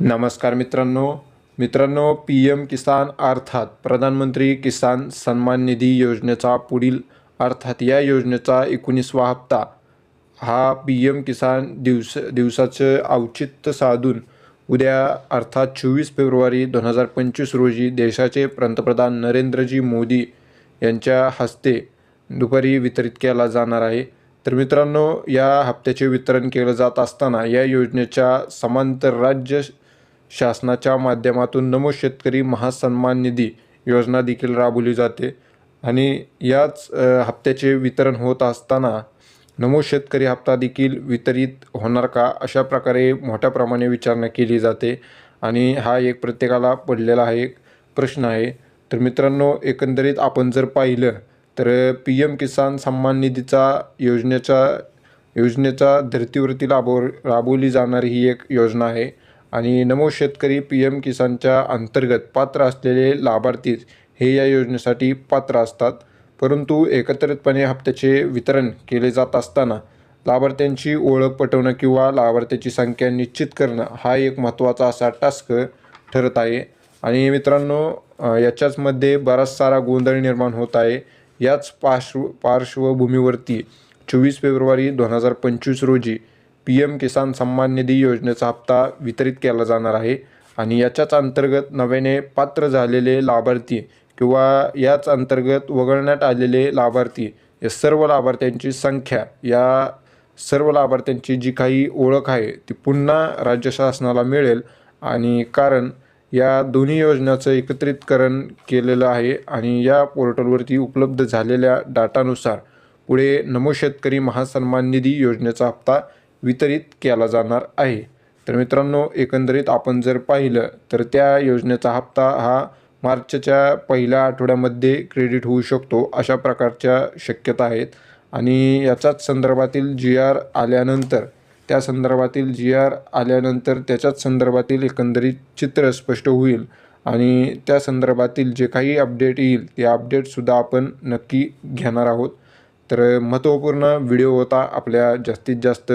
नमस्कार मित्रांनो. मित्रांनो पी एम किसान अर्थात प्रधानमंत्री किसान सन्मान निधी योजनेचा पुढील अर्थात या योजनेचा एकोणीसवा हप्ता. हा पी एम किसान दिवस दिवसाचं औचित्य साधून उद्या अर्थात चोवीस फेब्रुवारी दोन हजार पंचवीस रोजी देशाचे पंतप्रधान नरेंद्रजी मोदी यांच्या हस्ते दुपारी वितरित केला जाणार आहे. तर मित्रांनो या हप्त्याचे वितरण केलं जात असताना या योजनेच्या समांतर राज्य शासनाच्या माध्यमातून नमो शेतकरी महासन्मान निधी योजना देखील राबवली जाते. आणि याच हप्त्याचे वितरण होत असताना नमो शेतकरी हप्ता देखील वितरित होणार का अशा प्रकारे मोठ्या प्रमाणे विचारणा केली जाते. आणि हा एक प्रत्येकाला पडलेला हा एक प्रश्न आहे. तर मित्रांनो एकंदरीत आपण जर पाहिलं तर पी एम किसान सन्मान निधीचा योजनेचा योजनेचा धर्तीवरती राबव राबवली जाणारी ही एक योजना आहे. आणि नमो शेतकरी पी एम किसानच्या अंतर्गत पात्र असलेले लाभार्थी हे या योजनेसाठी पात्र असतात. परंतु एकत्रितपणे हप्त्याचे वितरण केले जात असताना लाभार्थ्यांची ओळख पटवणं किंवा लाभार्थ्याची संख्या निश्चित करणं हा एक महत्त्वाचा असा टास्क ठरत आहे. आणि मित्रांनो याच्याचमध्ये बराच सारा गोंधळ निर्माण होत आहे. याच पार्श्व पार्श्वभूमीवरती चोवीस फेब्रुवारी दोन हजार पंचवीस रोजी पी एम किसान सन्मान निधी योजनेचा हप्ता वितरित केला जाणार आहे आणि याच्याच अंतर्गत नव्याने पात्र झालेले लाभार्थी किंवा याच अंतर्गत वगळण्यात आलेले लाभार्थी या सर्व लाभार्थ्यांची संख्या या सर्व लाभार्थ्यांची जी काही ओळख आहे ती पुन्हा राज्य शासनाला मिळेल आणि कारण या दोन्ही योजनाचं एकत्रितकरण केलेलं आहे आणि या पोर्टलवरती उपलब्ध झालेल्या डाटानुसार पुढे नमो शेतकरी महासन्मान निधी योजनेचा हप्ता वितरित केला जाणार आहे. तर मित्रांनो एकंदरीत आपण जर पाहिलं तर त्या योजनेचा हप्ता हा मार्चच्या पहिल्या आठवड्यामध्ये क्रेडिट होऊ शकतो अशा प्रकारच्या शक्यता आहेत. आणि याचाच संदर्भातील जी आर आल्यानंतर त्या संदर्भातील जी आर आल्यानंतर त्याच्याच संदर्भातील एकंदरीत चित्र स्पष्ट होईल. आणि त्या संदर्भातील जे काही अपडेट येईल ते अपडेटसुद्धा आपण नक्की घेणार आहोत. तर महत्त्वपूर्ण व्हिडिओ होता आपल्या जास्तीत जास्त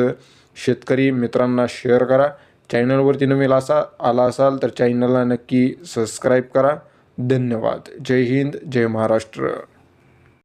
शेतकरी मित्रांना शेअर करा. चॅनलवरती नवीन असा आला असाल तर चॅनलला नक्की सबस्क्राईब करा. धन्यवाद. जय हिंद जय महाराष्ट्र.